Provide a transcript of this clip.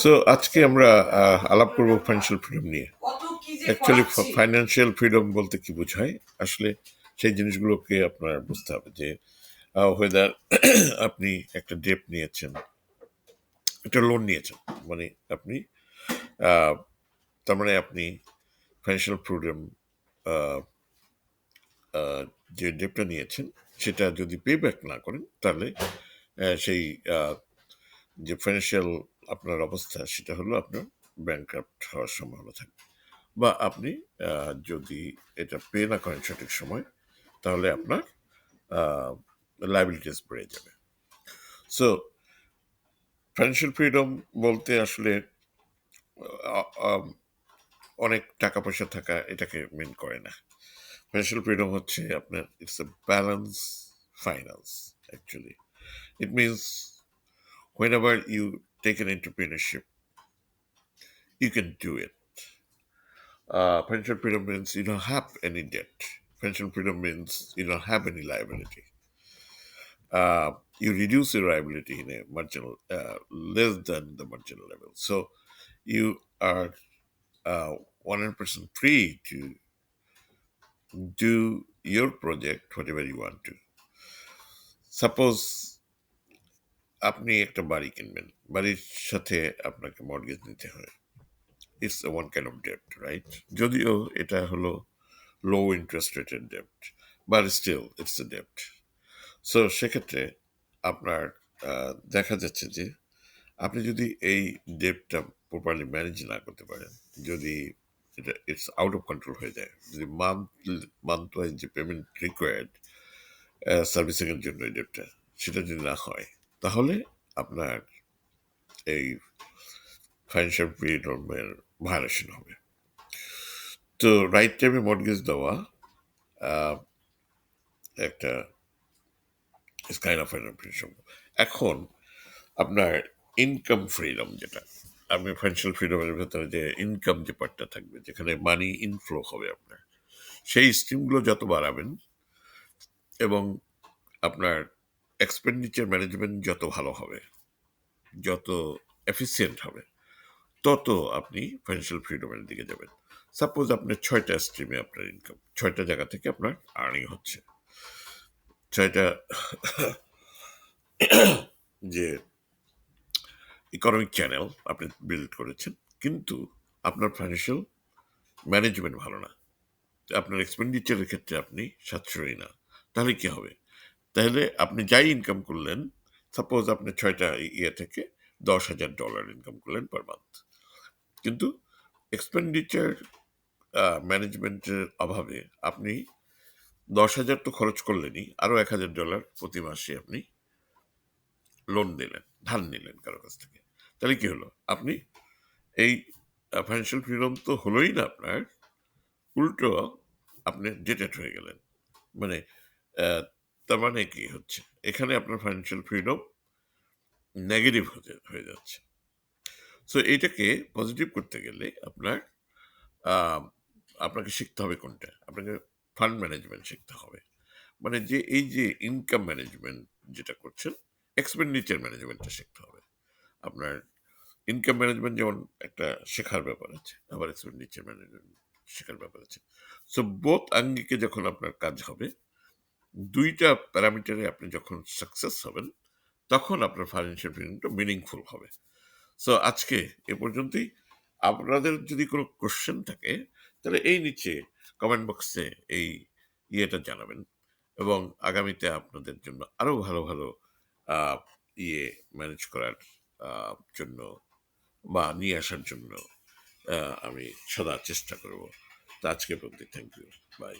So আজকে আমরা আলাপ করব ফাইন্যান্সিয়াল ফ্রিডম নিয়ে অ্যাকচুয়ালি। ফাইন্যান্সিয়াল ফ্রিডম বলতে কি বোঝায় আসলে সেই জিনিসগুলোকে আপনার বুঝতে হবে যে ওয়েদার আপনি একটা ডেপ নিয়েছেন একটা লোন নিয়েছেন মানে আপনি তার মানে আপনি ফাইন্যান্সিয়াল ফ্রিডম যে ডেপটা নিয়েছেন সেটা যদি পে ব্যাক না করেন তাহলে সেই যে ফাইন্যান্সিয়াল আপনার অবস্থা, সেটা হলো আপনার ব্যাংক্রাফ্ট হওয়ার সম্ভাবনা থাকবে বা আপনি যদি এটা পে না করেন সঠিক সময়, তাহলে আপনার লাইবিলিটিস বেড়ে যাবে। সো ফাইন্যান্সিয়াল ফ্রিডম বলতে আসলে অনেক টাকা পয়সা থাকা এটাকে মেন করে না। ফাইন্যান্সিয়াল ফ্রিডম হচ্ছে আপনার it's a balance finance actually it means whenever you take an entrepreneurship, you can do it. Uh, financial freedom means you don't have any debt. Financial freedom means you don't have any liability. Uh, you reduce your liability in a marginal, uh, less than the marginal level. So you are uh, 100% free to do your project whatever you want to. Suppose আপনি একটা বাড়ি কিনবেন। বাড়ির সাথে আপনাকে mortgage নিতে হয়। It's one kind of ডেপ্ট right যদিও এটা হলো লো ইন্টারেস্ট রেটের ডেপ্ট but still it's a ডেপ্ট so সেক্ষেত্রে আপনার দেখা যাচ্ছে যে আপনি যদি এই ডেপটা প্রপারলি ম্যানেজ না করতে পারেন, যদি এটা ইটস আউট অফ কন্ট্রোল হয়ে যায়, যদি মান্থ মান্থ ওয়াইজ যে পেমেন্ট রিকোয়ার্ড সার্ভিসিংয়ের জন্য এই ডেপটা সেটা যদি না হয় তাহলে আপনার এই ফাইন্যান্সিয়াল ফ্রিডমের ভায়োলেশন হবে। তো রাইট টাইমে মর্গেজ দেওয়া একটা কাইন্ড অফ ফ্রিডম এখন আপনার ইনকাম ফ্রিডম যেটা, আপনি ফাইন্যান্সিয়াল ফ্রিডমের ভেতরে যে ইনকাম যে পার্টটা থাকবে, যেখানে মানি ইনফ্লো হবে আপনার, সেই স্কিমগুলো যত বাড়াবেন এবং আপনার এক্সপেন্ডিচার ম্যানেজমেন্ট যত ভালো হবে, যত এফিসিয়েন্ট হবে, তত আপনি ফাইন্যান্সিয়াল ফ্রিডমের দিকে যাবেন। সাপোজ আপনার ছয়টা স্ট্রিমে আপনার ইনকাম ছয়টা জায়গা থেকে আপনার আর্নিং হচ্ছে। ছয়টা যে ইকোনমিক চ্যানেল আপনি বিল্ড করেছেন, কিন্তু আপনার ফাইন্যান্সিয়াল ম্যানেজমেন্ট ভালো না। আপনার এক্সপেন্ডিচারের ক্ষেত্রে আপনি সাশ্রয়ী না। তাহলে কি হবে? তাহলে আপনি যাই ইনকাম করলেন সাপোজ আপনি ছয়টা ইয়ে থেকে দশ হাজার ডলার ইনকাম করলেন পার মান্থ কিন্তু এক্সপেন্ডিচার ম্যানেজমেন্টের অভাবে আপনি দশ হাজার তো খরচ করলেনই আরও এক হাজার ডলার প্রতি মাসে আপনি লোন নিলেন, ধার নিলেন কারও কাছ থেকে। তাহলে কি হলো? আপনি এই ফাইন্যান্সিয়াল ফ্রিডম তো হলোই না আপনার, উল্টো আপনি ডেটেড হয়ে গেলেন। মানে তার মানে কি হচ্ছে? এখানে আপনার ফাইন্যান্সিয়াল ফ্রিডম নেগেটিভ হতে, হয়ে যাচ্ছে। সো এইটাকে পজিটিভ করতে গেলে আপনার আপনাকে শিখতে হবে কোনটা? আপনাকে ফান্ড ম্যানেজমেন্ট শিখতে হবে। মানে যে, এই যে ইনকাম ম্যানেজমেন্ট যেটা করছেন এক্সপেন্ডিচার ম্যানেজমেন্টটা শিখতে হবে। আপনার ইনকাম ম্যানেজমেন্ট যেমন একটা শেখার ব্যাপার আছে, আবার এক্সপেন্ডিচার ম্যানেজমেন্ট শেখার ব্যাপার আছে। সো বোথ আঙ্গিকে যখন আপনার কাজ হবে দুইটা প্যারামিটারে আপনি যখন সাকসেস হবেন, তখন আপনার ফাইন্যান্সিয়াল ফ্রিডমটা মিনিংফুল হবে। সো আজকে এ পর্যন্তই। আপনাদের যদি কোনো কোশ্চেন থাকে, তাহলে এই নিচে কমেন্ট বক্সে এই ইয়েটা জানাবেন এবং আগামীতে আপনাদের জন্য আরও ভালো ভালো ইয়ে ম্যানেজ করার জন্য বা নিয়ে আসার জন্য আমি সদা চেষ্টা করব। তো আজকে পর্যন্ত থ্যাংক ইউ বাই